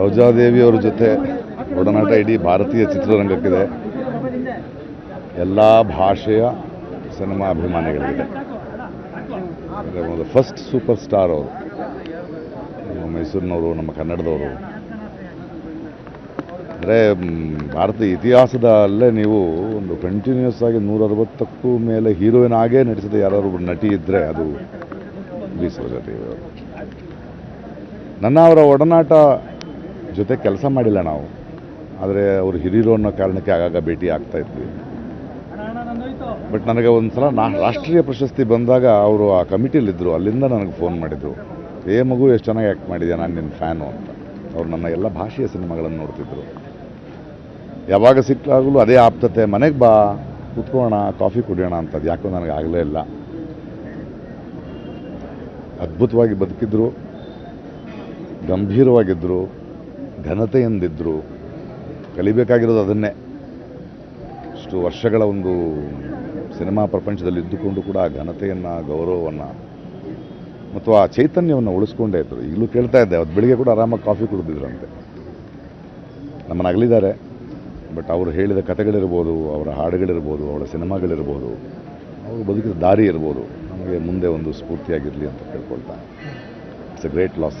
ಅವ್ರ ಜೊತೆ ಒಡನಾಟ ಇಡೀ ಭಾರತೀಯ ಚಿತ್ರರಂಗಕ್ಕಿದೆ. ಎಲ್ಲ ಭಾಷೆಯ ಸಿನಿಮಾ ಅಭಿಮಾನಿಗಳಿಗಿದೆ ಫಸ್ಟ್ ಸೂಪರ್ ಸ್ಟಾರ್ ಅವರು. ನಮ್ಮ ಮೈಸೂರಿನವರು, ನಮ್ಮ ಕನ್ನಡದವರು. ಅಂದರೆ ಭಾರತೀಯ ಇತಿಹಾಸದಲ್ಲೇ ನೀವು ಒಂದು ಕಂಟಿನ್ಯೂಸ್ ಆಗಿ ನೂರ ಅರವತ್ತಕ್ಕೂ ಮೇಲೆ ಹೀರೋಯಿನ್ ಆಗೇ ನಡೆಸಿದ ಯಾರಾದ್ರು ನಟಿ ಇದ್ದರೆ ಅದು ಬಿ ಸರೋಜಾದೇವಿ ಅವರು ನನ್ನ ಅವರ ಒಡನಾಟ ಜೊತೆ ಕೆಲಸ ಮಾಡಿಲ್ಲ ನಾವು. ಆದರೆ ಅವರು ಹಿರಿಯರು ಅನ್ನೋ ಕಾರಣಕ್ಕೆ ಆಗಾಗ ಭೇಟಿ ಆಗ್ತಾ ಇದ್ವಿ. ಬಟ್ ನನಗೆ ಒಂದು ಸಲ ನಾ ರಾಷ್ಟ್ರೀಯ ಪ್ರಶಸ್ತಿ ಬಂದಾಗ ಅವರು ಆ ಕಮಿಟಿಲಿದ್ದರು ಅಲ್ಲಿಂದ ನನಗೆ ಫೋನ್ ಮಾಡಿದರು. ಏ ಮಗು, ಎಷ್ಟು ಚೆನ್ನಾಗಿ ಆ್ಯಕ್ಟ್ ಮಾಡಿದ್ಯಾ? ನಾನು ನಿನ್ನ ಫ್ಯಾನು ಅಂತ. ಅವ್ರು ನನ್ನ ಎಲ್ಲ ಭಾಷೆಯ ಸಿನಿಮಾಗಳನ್ನು ನೋಡ್ತಿದ್ರು. ಯಾವಾಗ ಸಿಕ್ಕಾಗಲೂ ಅದೇ ಆಪ್ತತೆ, ಮನೆಗೆ ಬಾ ಕೂತ್ಕೋಣ ಕಾಫಿ ಕುಡಿಯೋಣ ಅಂತದ್ದು ಯಾಕೋ ನನಗೆ ಆಗಲೇ ಇಲ್ಲ. ಅದ್ಭುತವಾಗಿ ಬದುಕಿದ್ರು. ಗಂಭೀರವಾಗಿದ್ದರು ಘನತೆಯಿಂದಿದ್ದರು ಕಲಿಬೇಕಾಗಿರೋದು ಅದನ್ನೇ. ಇಷ್ಟು ವರ್ಷಗಳ ಒಂದು ಸಿನಿಮಾ ಪ್ರಪಂಚದಲ್ಲಿ ಇದ್ದುಕೊಂಡು ಕೂಡ ಆ ಘನತೆಯನ್ನು, ಗೌರವವನ್ನು ಮತ್ತು ಆ ಚೈತನ್ಯವನ್ನು ಉಳಿಸ್ಕೊಂಡೇ ಇದ್ದರು ಈಗಲೂ ಕೇಳ್ತಾ ಇದ್ದೆ ಅವತ್ತು ಬೆಳಿಗ್ಗೆ ಕೂಡ ಆರಾಮಾಗಿ ಕಾಫಿ ಕುಡಿದಿದ್ರಂತೆ. ನಮ್ಮನ್ನು ಅಗಲಿದ್ದಾರೆ ಬಟ್ ಅವರು ಹೇಳಿದ ಕಥೆಗಳಿರ್ಬೋದು, ಅವರ ಹಾಡುಗಳಿರ್ಬೋದು, ಅವರ ಸಿನಿಮಾಗಳಿರ್ಬೋದು, ಅವರು ಬದುಕಿದ ದಾರಿ ಇರ್ಬೋದು, ನಮಗೆ ಮುಂದೆ ಒಂದು ಸ್ಫೂರ್ತಿಯಾಗಿರಲಿ ಅಂತ ಕೇಳ್ಕೊಳ್ತಾ. It's a great loss